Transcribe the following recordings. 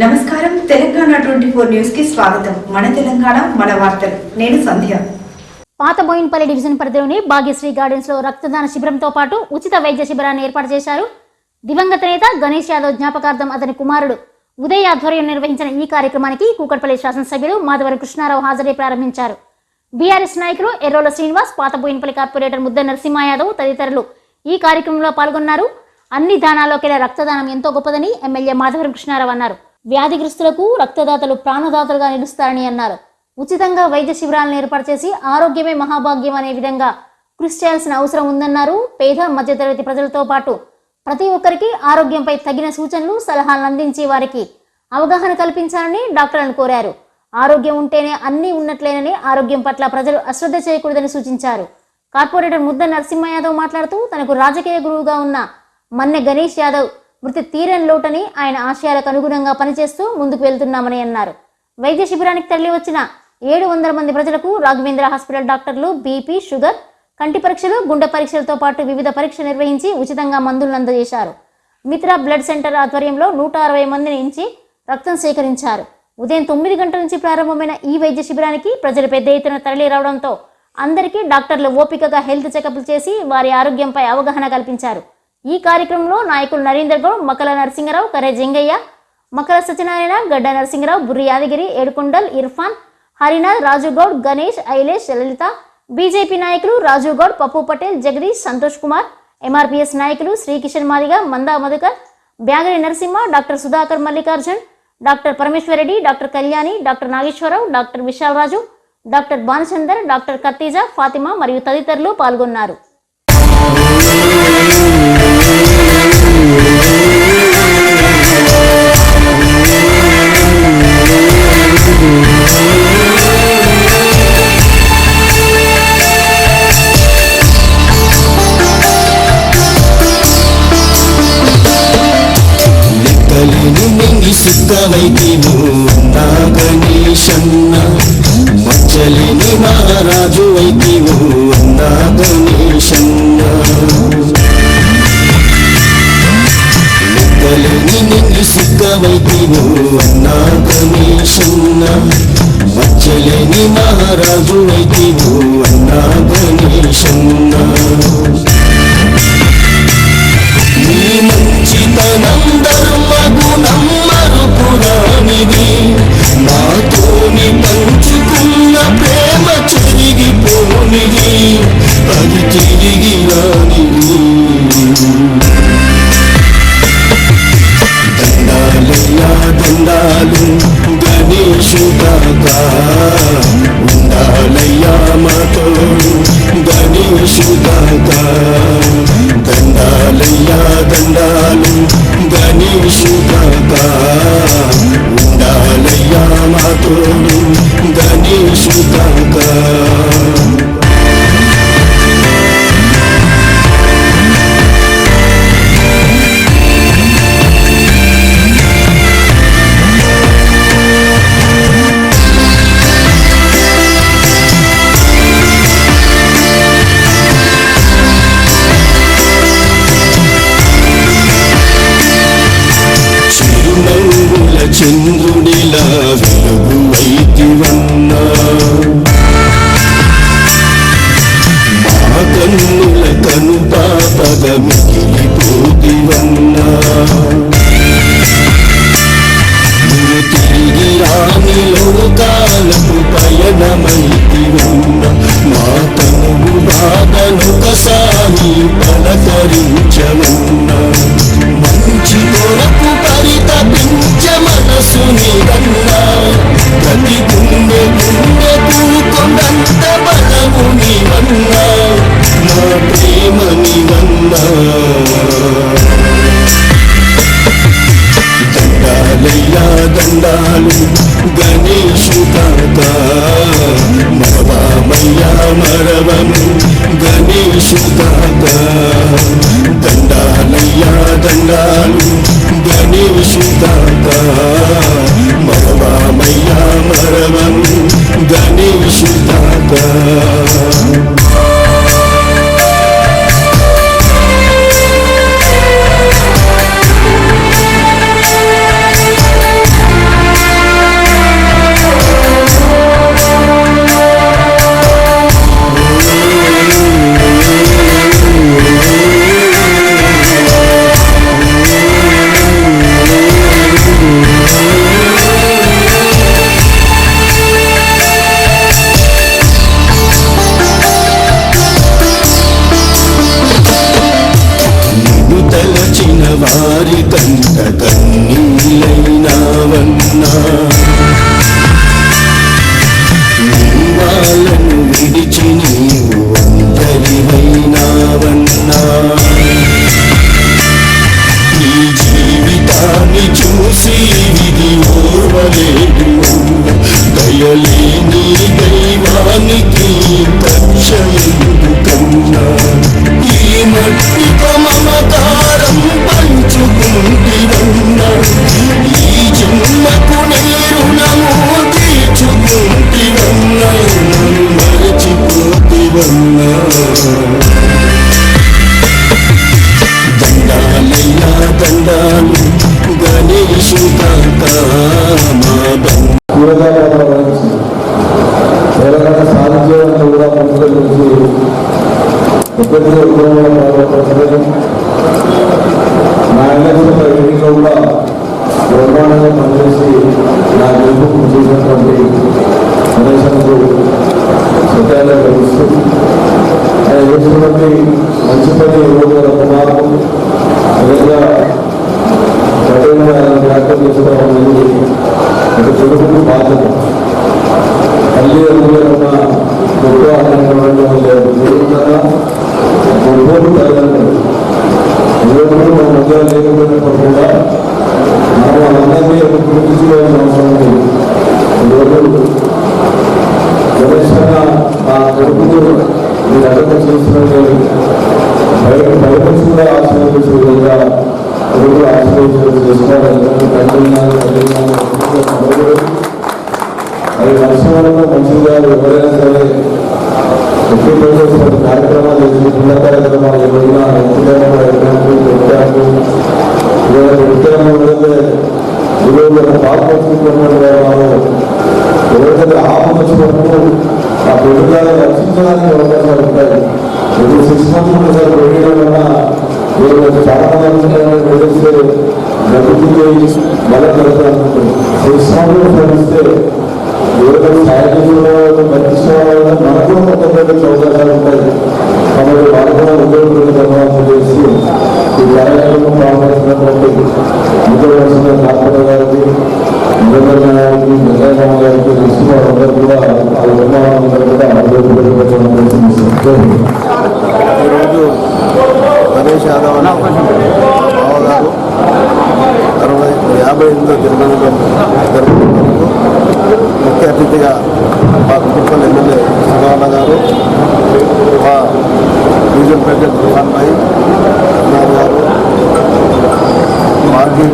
నమస్కారం. Telangana twenty four న్యూస్కి స్వాగతం. మన తెలంగాణ మన వార్తలు. నేను సంధ్య. పాత బోయిన్పల్లి డివిజన్ పరిధిలోని భాగ్యశ్రీ గార్డెన్స్లో రక్తదాన శిబిరంతో పాటు ఉచిత వైద్య శిబిరాన్ని ఏర్పాటు చేశారు. దివంగత నేత గణేష్ యాదవ్ జ్ఞాపకార్థం అతని కుమారుడు ఉదయ్ ఆధ్వర్యం నిర్వహించిన ఈ కార్యక్రమానికి కూకట్పల్లి శాసనసభ్యులు మాధవరం కృష్ణారావు హాజరై ప్రారంభించారు. బీఆర్ఎస్ నాయకులు ఎర్రోల శ్రీనివాస్ పాత బోయిన్పల్లి కార్పొరేటర్ ముద్ద నరసింహ యాదవ్ తదితరులు ఈ కార్యక్రమంలో పాల్గొన్నారు. అన్ని దానాల్లోకెల్లా రక్తదానం ఎంతో గొప్పదని ఎమ్మెల్యే మాధవరం కృష్ణారావు అన్నారు. వ్యాధిగ్రస్తులకు రక్తదాతలు ప్రాణదాతలుగా నిలుస్తారని అన్నారు. ఉచితంగా వైద్య శిబిరాలను ఏర్పాటు చేసి ఆరోగ్యమే మహాభాగ్యం అనే విధంగా కృషి చేయాల్సిన అవసరం ఉందన్నారు పేద మధ్యతరగతి ప్రజలతో పాటు. ప్రతి ఒక్కరికి ఆరోగ్యంపై తగిన సూచనలు సలహాలను అందించి వారికి అవగాహన కల్పించాలని డాక్టర్లను కోరారు. ఆరోగ్యం ఉంటేనే అన్నీ ఉన్నట్లేనని ఆరోగ్యం పట్ల ప్రజలు అశ్రద్ధ చేయకూడదని సూచించారు. కార్పొరేటర్ ముద్ద నరసింహ యాదవ్ మాట్లాడుతూ తనకు రాజకీయ గురువుగా ఉన్న మన్నె గణేష్ యాదవ్ మృతి తీరని లోటని ఆయన ఆశయాలకు అనుగుణంగా పనిచేస్తూ ముందుకు వెళ్తున్నామని అన్నారు. వైద్య శిబిరానికి తరలి వచ్చిన ఏడు వందల మంది ప్రజలకు రాఘవేంద్ర హాస్పిటల్ డాక్టర్లు బీపీ షుగర్ కంటి పరీక్షలు గుండె పరీక్షలతో పాటు వివిధ పరీక్షలు నిర్వహించి ఉచితంగా మందులను అందజేశారు. మిత్ర బ్లడ్ సెంటర్ ఆధ్వర్యంలో నూట అరవై మంది నుంచి రక్తం సేకరించారు. ఉదయం తొమ్మిది గంటల నుంచి ప్రారంభమైన ఈ వైద్య శిబిరానికి ప్రజలు పెద్ద ఎత్తున తరలి రావడంతో అందరికీ డాక్టర్లు ఓపికగా హెల్త్ చెకప్లు చేసి వారి ఆరోగ్యంపై అవగాహన కల్పించారు. ఈ కార్యక్రమంలో నాయకులు నరేందర్ గౌడ్ మకల నరసింహరావు కరే జంగయ్య మకల సత్యనారాయణ గడ్డ నరసింహరావు బుర్రి యాదగిరి ఏడుకొండల్ ఇర్ఫాన్ హరినాథ్ రాజు గౌడ్ గణేష్ ఐలేష్ లలిత బీజేపీ నాయకులు రాజు గౌడ్ పప్పు పటేల్ జగదీష్ సంతోష్ కుమార్ ఎంఆర్పిఎస్ నాయకులు Srikishan Madiga Manda Madhukar Byagari Narasimha doctor Sudhakar Mallikarjun doctor Parameshwara Reddy doctor Kalyani doctor Nageswara Rao doctor Vishala Raju doctor Bhanuchander doctor Khatija Fatima మరియు తదితరులు పాల్గొన్నారు. లెక్కలేని నింగి సిద్ధమైతివు నా గణేశన్న. మచ్చలిని మహారాజు అయితివు నా గణేశన్న. లెక్కలేని నింగి సిద్ధమైతివు నా గణేశన్న. మచ్చలిని మహారాజు అయితివు నా గణేశన్న. నీ మంచితనం చేసినటువంటి మంచి పని యువకుల కుమార్తె నిజంగా కఠినంగా వ్యాఖ్యలు చేసుకోవడం అనేది ఒక కొడుకు బాధ్యత తల్లి అందులో గొప్ప అనేటువంటి దేవుడుగా తల్లిదండ్రులు యువకులు మన మధ్య లేకపోయినప్పుడు కూడా మనం వాళ్ళందరినీ గుర్తించుకోవాల్సిన అవసరం ఉంది. యువకులు నా ఈ అర్థం చేస్తున్నట్టు బయట బయట కూడా ఆశ్రయించే విధంగా కొడుకు ఆశ్రయించడం చేసుకోవాలి. అది నరసింహంలో మంచిగా ఎవరైనా సరే ఎక్కువ కార్యక్రమాలు చిన్న కార్యక్రమాలు ఎవరైనా ఎంతగానో ఎటువంటి ఎవరికైతే ఆపద వచ్చినప్పుడు ఆ బిడ్డలను రక్షించడానికి అవకాశాలు ఉంటాయి. ఇది సిక్స్ మంత్స్ ఒకసారి పెట్టడం వల్ల వీళ్ళు చాలా మంది తెలిస్తే గతికి బలం జరుగుతుంది సిక్స్ మంత్స్ తెలిస్తే ఎవరైతే సాయం చేయడం మనకు కొత్త ప్రజలకు అవకాశాలు ఉంటాయి. కాబట్టి వాళ్ళు కూడా ఉద్యోగం ధన్యవాదాలు చేసి ఈ కార్యక్రమం పాల్గొంటున్నటువంటి ముఖ్యమంత్రి కార్పొరేటర్ గారికి నిరంజన గారికి నిర్ణయం గారికి విష్ణు అందరూ కూడా వాళ్ళ ధన్యవాదాలు కూడా అభివృద్ధి ఈరోజు గణేష్ యాదవ్ బావగారు అరవై యాభై ఎనిమిదో జన్మదినం జరుపుకున్నందుకు ముఖ్య అతిథిగా మా కుటుంబ ఎమ్మెల్యే సుధారణ గారు మా డివిజన్ ప్రెసిడెంట్ తుఫాన్ గారు. మాజీ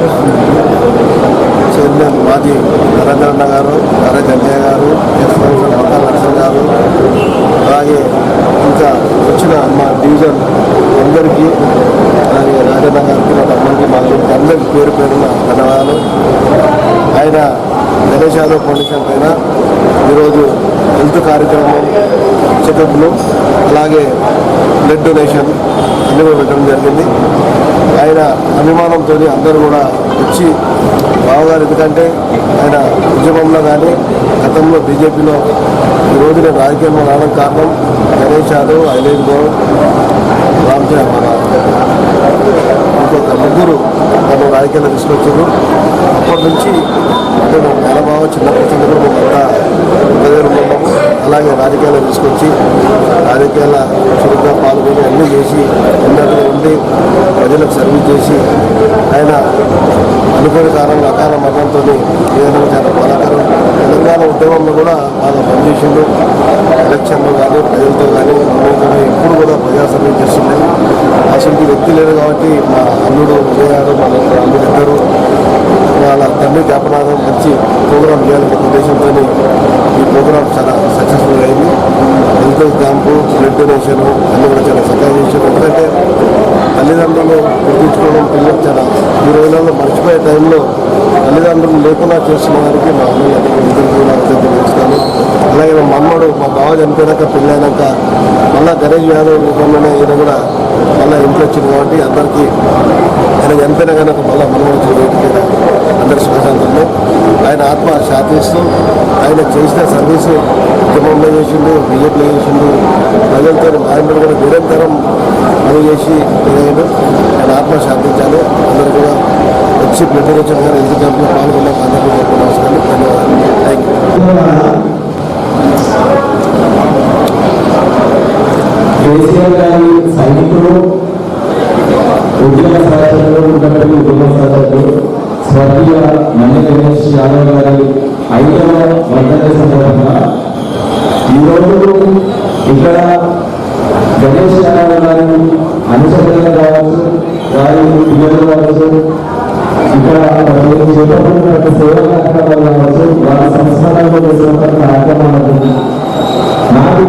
చైర్మన్ మాజీ నరేంద్రన్న గారు నరేష్ గారు ఎస్. మక్కా నరసింహ గారు అలాగే ఇంకా వచ్చిన మా డివిజన్ అందరికీ అలాగే రాజన్న గారికి మా తమ్ముడికి మా చెల్లికి అందరికీ పేరు పేరున ధన్యవాదాలు ఆయన గణేష్ యాదవ్ ఫౌండేషన్ పైన ఈరోజు హెల్త్ కార్యక్రమం చెకప్లు అలాగే బ్లడ్ డొనేషన్ అన్నీ కూడా పెట్టడం జరిగింది. ఆయన అభిమానంతో అందరూ కూడా వచ్చి బావగారు ఎందుకంటే ఆయన ఉద్యమంలో కానీ గతంలో బీజేపీలో ఈరోజు నేను రాజకీయంలో రావడం కారణం గణేష్ యాదవ్ ఐలేజ్ గౌడ్ రామచంద్ర ఇంకొక ముగ్గురు నన్ను రాజకీయాలు తీసుకొచ్చారు. అప్పటి నుంచి నేను నెలబావ చిన్నప్పటి నుంచి కూడా మేము అంతా ఉన్నాము. అలాగే రాజకీయాలు తీసుకొచ్చి రాజకీయాల చురుగ్గా పాల్గొని అన్నీ చేసి ఉన్నట్టుగా ఉండి ప్రజలకు సర్వీస్ చేసి ఆయన అనుకోని కారణంగా అకాల మరణంతో ఏదైనా చాలా బాధాకరం. తెలంగాణ ఉద్యమంలో కూడా బాగా పనిచేసిండు. ఎలక్షన్లో కానీ ప్రజలతో కానీ ఎప్పుడు కూడా ప్రజా సర్వీస్ చేస్తుండే. అసలు వ్యక్తి లేరు కాబట్టి మా అల్లుడు ఉదయాడు మా అల్లుడు ఇద్దరు. వాళ్ళ తండ్రికి అపరాధం మంచి ప్రోగ్రామ్ చేయాలనే ఉద్దేశంతో ఈ ప్రోగ్రామ్ చాలా సక్సెస్ఫుల్ అయింది. హెల్త్ క్యాంపు బ్లడ్ డొనేషన్ అన్ని కూడా చాలా చక్కగా చేశారు. ఎందుకంటే తల్లిదండ్రులు గుర్తించుకోవడం పిల్లలు చాలా ఈ రోజులలో మర్చిపోయే టైంలో తల్లిదండ్రులు లేకుండా చేస్తున్న వారికి మా అన్నయ్య ఇద్దరు కూడా అలాగే మా అమ్మడు మా బావ చనిపోయాక పెళ్ళైనాక మళ్ళా గణేష్ యాదవ్ రూపంలోనే ఈయన కూడా మళ్ళీ ఇంట్లో వచ్చింది కాబట్టి అందరికీ ఆయన చనిపోయినా కనుక మళ్ళీ మనం వచ్చిన వేదిక అందరి సుఖశాంతంలో ఆయన ఆత్మ శాంతిస్తూ ఆయన చేసిన సర్వీసు ఉద్యమంలో చేసిండు బీజేపీలో చేసిండు. ప్రజలతో ఆయన కూడా నిరంతరం పని చేసి ఇదయ్యాడు ఆయన ఆత్మ శాంతించాలి. అందరూ కూడా వచ్చి బ్లడ్ డొనేషన్ గారు క్యాంప్లో పాల్గొన్న అందరికీ చెప్పిన ధన్యవాదాలు. గణేష్ యాదవ్ గారి ఐదవ వర్ధంతి సందర్భంగా ఈరోజు ఇక్కడ గణేష్ యాదవ్ గారు అనుసరణ కావచ్చు వారి పిల్లలు కావచ్చు ఇక్కడ చేపట్టిన చేపట్టినటువంటి సేవా కార్యక్రమాలు కావచ్చు వారి సంస్కారాలు చేసినటువంటి కార్యక్రమాలు. నాకు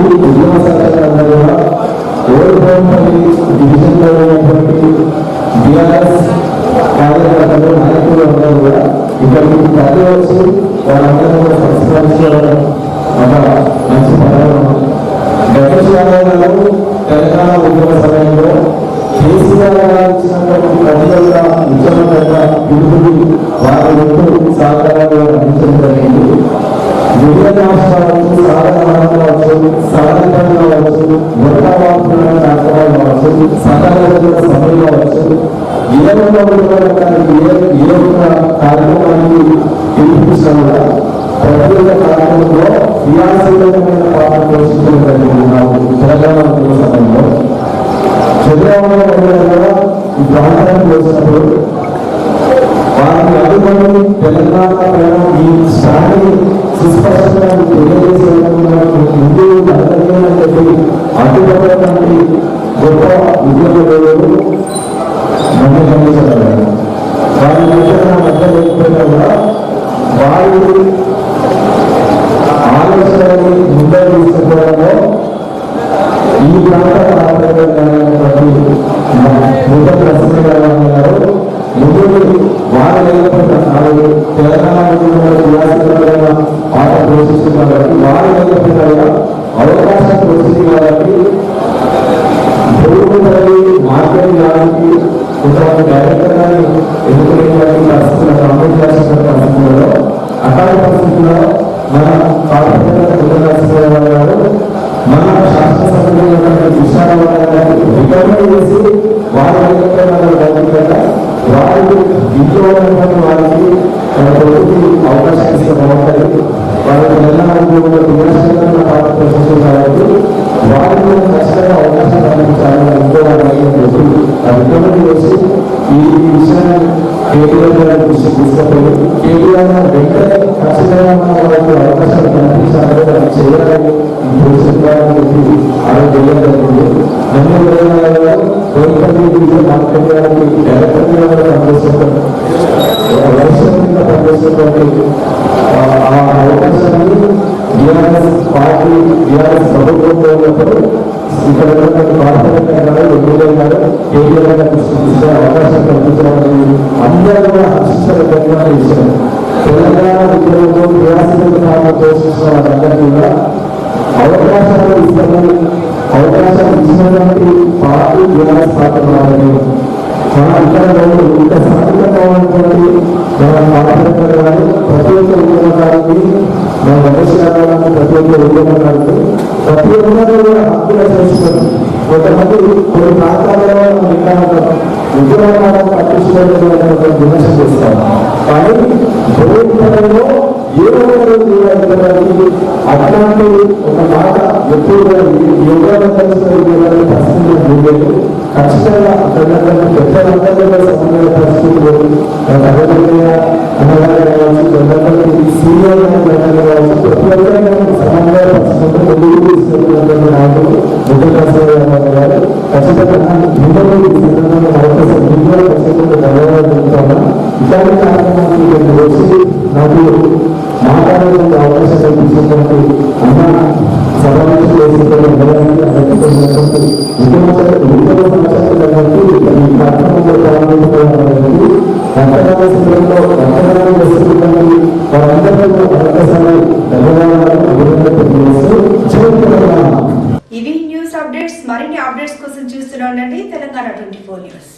వాళ్ళందరూ కూడా మన మంచి పర్యావరణం సమయంలో కేసీఆర్ గారు ఇచ్చినటువంటి ప్రజల ఉద్యమం యొక్క పిలుపులు వారి యొక్క సహకారాలు అందించడం జరిగింది. వివిధ రాష్ట్రాలకు సాధారణంగా కావచ్చు ఏ తెలంగాణ ఆట పోషిస్తున్నారు వారి చేసేటువంటి ఆ అవకాశాన్ని టీఆర్ఎస్ పార్టీ టీఆర్ఎస్ ప్రభుత్వం సంవత్సరాల సందర్భంలో వంటకాల సందర్భంలో వంటకాలను ఇవి న్యూస్ అప్డేట్స్ మరిన్ని అప్డేట్స్ కోసం చూస్తున్నానండి తెలంగాణ ట్వంటీ ఫోర్ న్యూస్.